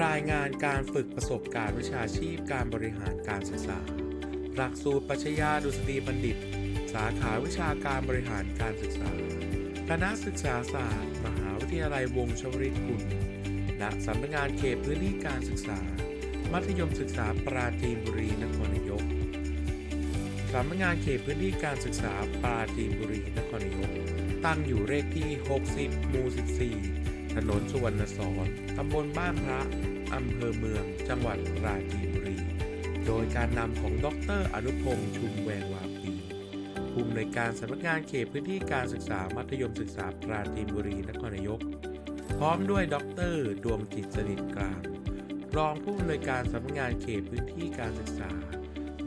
รายงานการฝึกประสบการณ์วิชาชีพการบริหารการศึกษา หลักสูตรปัชญาดุษฎีบัณฑิต สาขาวิชาการบริหารการศึกษา คณะศึกษาศาสตร์ มหาวิทยาลัยวงชวริตกุลณสำนักงานเขตพื้นที่การศึกษา มัธยมศึกษาปราจีนบุรีนครนายกสำนักงานเขตพื้นที่การศึกษาปราจีนบุรีนครนายก ตั้งอยู่เลขที่ 60 หมู่ 14 ถนนสุวรรณสอนตำบลบ้านพระ อำเภอเมือง จังหวัดปราจีนบุรี โดยการนำของดรอนุพงษ์ชุมแวงวาปีผู้อำนวยการสำนักงานเขตพื้นที่การศึกษามัธยมศึกษาปราจีนบุรีนครนายก พร้อมด้วยดรดวงจิตสนิทกลาง รองผู้อำนวยการสำนักงานเขตพื้นที่การศึกษา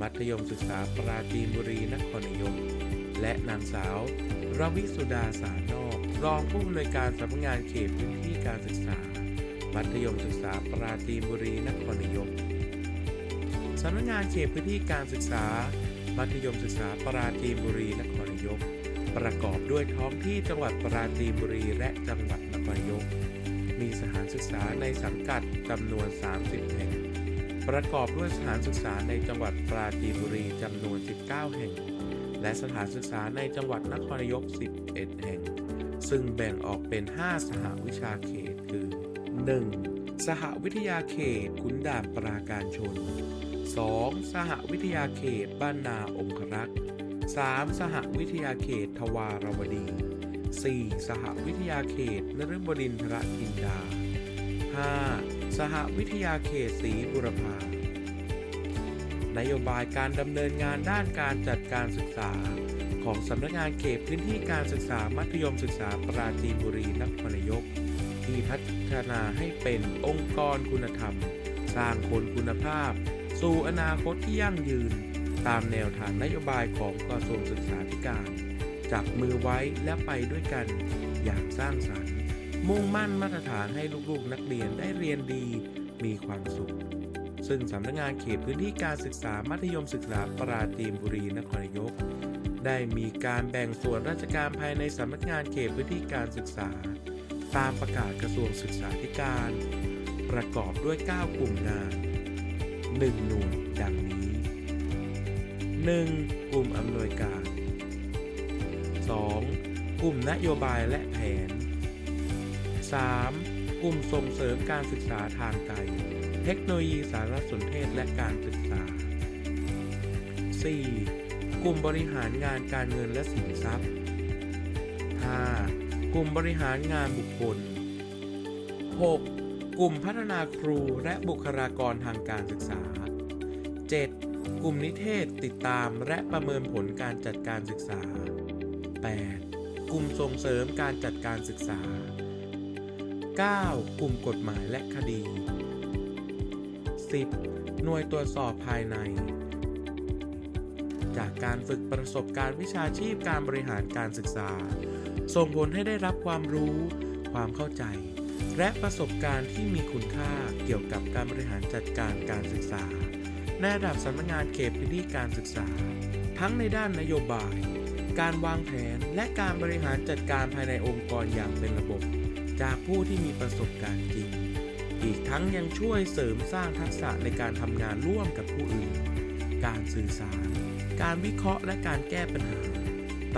มัธยมศึกษาปราจีนบุรีนครนายก และนางสาวรวิสุดาสารนอก รองผู้อำนวยการสำนักงานเขตพื้นที่การศึกษา มัธยมศึกษาปราจีนบุรีนครนายกสำนักงานเขตพื้นที่การศึกษา มัธยมศึกษาปราจีนบุรีนครนายก ประกอบด้วยท้องที่จังหวัดปราจีนบุรีและจังหวัดนครนายก มีสถานศึกษาในสังกัดจำนวน 30 แห่ง ประกอบด้วยสถานศึกษาในจังหวัดปราจีนบุรีจำนวน 19 แห่ง และสถานศึกษาในจังหวัดนครนายก 11 แห่ง ซึ่งแบ่งออกเป็น 5 สหวิชาเขตคือ 1. สหวิทยาเขตขุนด่านปราการชน 2. สหวิทยาเขตบ้านนาองครักษ์ 3. สหวิทยาเขตทวารวดี 4. สหวิทยาเขตนฤบดินทรกินดา 5. สหวิทยาเขตศรีบุรพา นโยบายการดำเนินงานด้านการจัดการศึกษา ของสำนักงานเขตพื้นที่การศึกษามัธยมศึกษาปราจีนบุรีนครนายก ที่พัฒนาให้เป็นองค์กรคุณธรรม สร้างคนคุณภาพ สู่อนาคตที่ยั่งยืน ตามแนวทางนโยบายของกระทรวงศึกษาธิการ จับมือไว้และไปด้วยกันอย่างสร้างสรรค์ มุ่งมั่นมาตรฐานให้ลูกๆนักเรียนได้เรียนดี มีความสุข ซึ่งสำนักงานเขตพื้นที่การศึกษามัธยมศึกษาปราจีนบุรีนครนายก ได้มีการแบ่งส่วนราชการภายในสำนักงานเขตพื้นที่การศึกษา ตามประกาศกระทรวงศึกษาธิการ ประกอบด้วย 9 กลุ่มงาน 1 หน่วยดังนี้ 1. กลุ่มอำนวยการ 2. กลุ่มนโยบายและแผน 3. กลุ่มส่งเสริมการศึกษาทางไกล เทคโนโลยีสารสนเทศและการศึกษา 4. กลุ่มบริหารงานการเงินและสินทรัพย์ 5. กลุ่มบริหารงานบุคคล 6. กลุ่มพัฒนาครูและบุคลากรทางการศึกษา 7. กลุ่มนิเทศติดตามและประเมินผลการจัดการศึกษา 8. กลุ่มส่งเสริมการจัดการศึกษา 9. กลุ่มกฎหมายและคดี 10. หน่วยตรวจสอบภายใน จากการฝึกประสบการณ์วิชาชีพการบริหารการศึกษา ส่งผลให้ได้รับความรู้ ความเข้าใจ และประสบการณ์ที่มีคุณค่าเกี่ยวกับการบริหารจัดการการศึกษาในระดับสำนักงานเขตพื้นที่การศึกษา ทั้งในด้านนโยบาย การวางแผนและการบริหารจัดการภายในองค์กรอย่างเป็นระบบ จากผู้ที่มีประสบการณ์จริง อีกทั้งยังช่วยเสริมสร้างทักษะในการทำงานร่วมกับผู้อื่น การสื่อสาร การวิเคราะห์และการแก้ปัญหา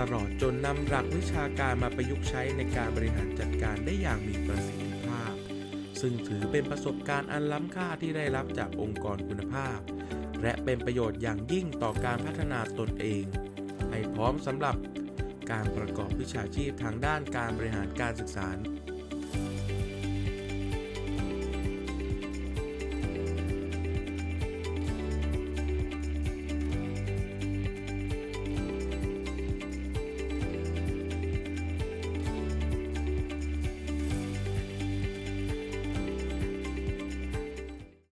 ตลอดจนนำหลักวิชาการมาประยุกต์ใช้ในการบริหารจัดการได้อย่างมีประสิทธิภาพ ซึ่งถือเป็นประสบการณ์อันล้ำค่าที่ได้รับจากองค์กรคุณภาพ และเป็นประโยชน์อย่างยิ่งต่อการพัฒนาตนเอง ให้พร้อมสำหรับการประกอบวิชาชีพทางด้านการบริหารการศึกษา